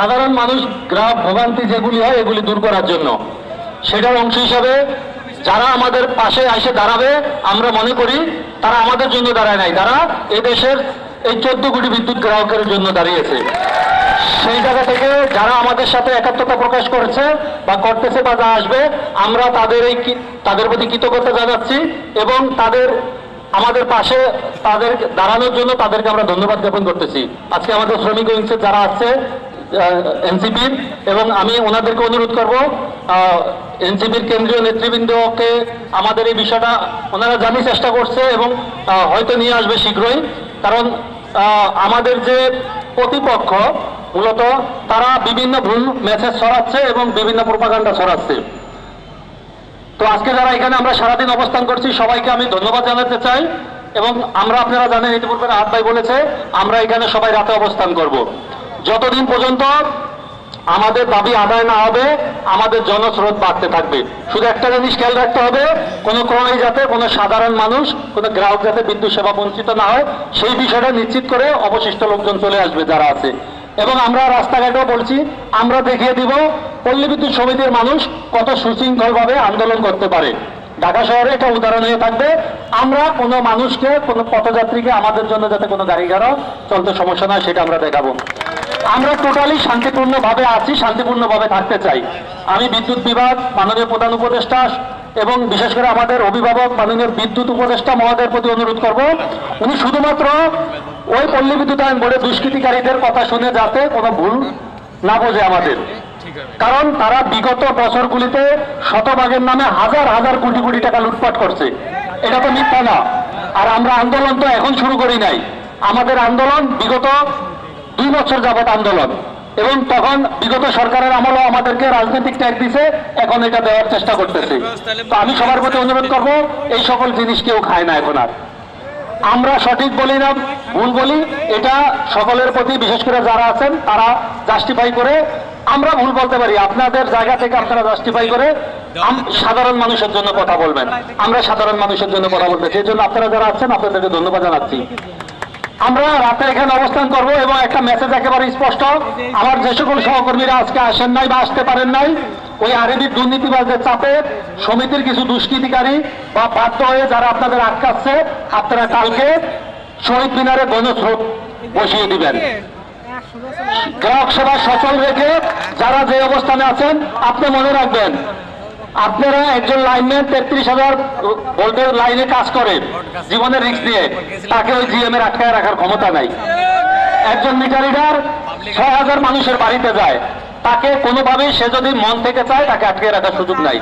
সাধারণ মানুষ, গ্রাম, ভোগান্তি যেগুলি হয়, এগুলি দূর করার জন্য। সেটার অংশ হিসাবে যারা আমাদের পাশে এসে দাঁড়াবে, আমরা মনে করি তারা আমাদের জন্য দাঁড়ায় নাই। তারা এই দেশের এই চোদ্দ কোটি বিদ্যুৎ গ্রাহকের জন্য দাঁড়িয়েছে। সেই জায়গা থেকে যারা আমাদের সাথে একাত্মতা প্রকাশ করেছে বা করতেছে বা যা আসবে, আমরা তাদের এই তাদের প্রতি কৃতজ্ঞতা জানাচ্ছি এবং তাদের, আমাদের পাশে তাদের দাঁড়ানোর জন্য তাদেরকে আমরা ধন্যবাদ জ্ঞাপন করতেছি। আজকে আমাদের শ্রমিক উইংসের যারা আছে এনসিপির, এবং আমি ওনাদেরকে অনুরোধ করব এনসিপির কেন্দ্রীয় নেতৃবৃন্দকে আমাদের এই বিষয়টা ওনারা জানি চেষ্টা করছে এবং হয়তো নিয়ে আসবে শীঘ্রই। কারণ আমাদের যে প্রতিপক্ষ, মূলত তারা বিভিন্ন ভুল মেসেজ ছড়াচ্ছে এবং বিভিন্ন প্রোপাগান্ডা ছড়াচ্ছে। তো আজকে যারা এখানে আমরা সারাদিন অবস্থান করছি, সবাইকে আমি ধন্যবাদ জানাতে চাই, এবং আমরা আপনারা জানেন, ইতিপূর্বে রাহাত ভাই বলেছে, আমরা এখানে সবাই রাতে অবস্থান করব। যতদিন পর্যন্ত আমাদের দাবি আদায় না হবে, আমাদের জনস্রোত বাড়তে থাকবে। শুধু একটা জিনিস খেয়াল রাখতে হবে, কোনো ক্রমেই যাতে কোনো সাধারণ মানুষ, কোনো গ্রাহক যাতে বিদ্যুৎ সেবা বঞ্চিত না হয়, সেই বিষয়টা নিশ্চিত করে অবশিষ্ট লোকজন চলে আসবে যারা আছে। এবং আমরা রাস্তাঘাটেও বলছি, আমরা দেখিয়ে দিব, পল্লী বিদ্যুৎ সমিতির মানুষ কত সুশৃঙ্খলভাবে আন্দোলন করতে পারে। ঢাকা শহরে এটা উদাহরণ হয়ে থাকবে, আমরা কোনো মানুষকে, কোনো পথযাত্রীকে আমাদের জন্য যাতে কোনো গাড়ি ঘোড়া চলতে সমস্যা না সেটা আমরা দেখাবো। আমরা টোটালি শান্তিপূর্ণভাবে আছি, শান্তিপূর্ণভাবে থাকতে চাই। আমি বিদ্যুৎ বিভাগ, মাননীয় প্রধান উপদেষ্টা এবং বিশেষ করে আমাদের অভিভাবক মাননীয় বিদ্যুৎ উপদেষ্টা মহোদয়ের প্রতি অনুরোধ করব, উনি শুধুমাত্র ওই পল্লী বিদ্যুতায়ন বোর্ডের দুষ্কৃতিকারীদের কথা শুনে যাতে কোনো ভুল না বোঝে আমাদের। কারণ তারা বিগত বছরগুলিতে শতভাগের নামে হাজার হাজার কোটি কোটি টাকা লুটপাট করছে। এটা তো মিথ্যা না। আর আমরা আন্দোলন তো এখন শুরু করি নাই। আমাদের আন্দোলন বিগত দুই বছর যাবত আন্দোলন। এবং তখন বিগত সরকারের আমলও আমাদেরকে রাজনৈতিক ট্যাগ দিছে, এখন এটা দেওয়ার চেষ্টা করতেছে। তো আমি সবার প্রতি অনুরোধ করব, এই সকল জিনিস কেউ খায় না এখন আর। আমরা সঠিক বলি না, ভুল বলি, এটা সকলের প্রতি, বিশেষ করে যারা আছেন, তারা জাস্টিফাই করে। আমরা ভুল বলতে পারি, আপনাদের জায়গা থেকে আপনারা জাস্টিফাই করে সাধারণ মানুষের জন্য কথা বলবেন। আমরা সাধারণ মানুষের জন্য কথা বলতে সেই জন্য আপনারা যারা আছেন, আপনাদেরকে ধন্যবাদ জানাচ্ছি। আমরা রাতে এখানে অবস্থান করব এবং একটা মেসেজ একেবারে স্পষ্ট। আমার যে সকল সহকর্মীরা আজকে আসেন নাই বা আসতে পারেন নাই, ওই আরবির দুর্নীতিবাজদের চাপে সমিতির কিছু দুষ্কৃতিকারী বা বাধ্য হয়ে যারা আপনাদের আটকাচ্ছে, আপনারা কালকে শহীদ মিনারে গণস্রোত বসিয়ে দিবেন। গ্রাহক সেবা সচল রেখে যারা যে অবস্থানে আছেন, আপনি মনে রাখবেন আপনারা একজন লাইনম্যান তেত্রিশ হাজার ভোল্টের লাইনে কাজ করে জীবনের রিক্স দিয়ে। তাকে ওই জিএম এর আটকায় রাখার ক্ষমতা নাই। একজন মিটার রিডার ছয় হাজার মানুষের বাড়িতে যায়। তাকে কোনোভাবেই সে যদি মন থেকে চায়, তাকে আটকে রাখার সুযোগ নাই।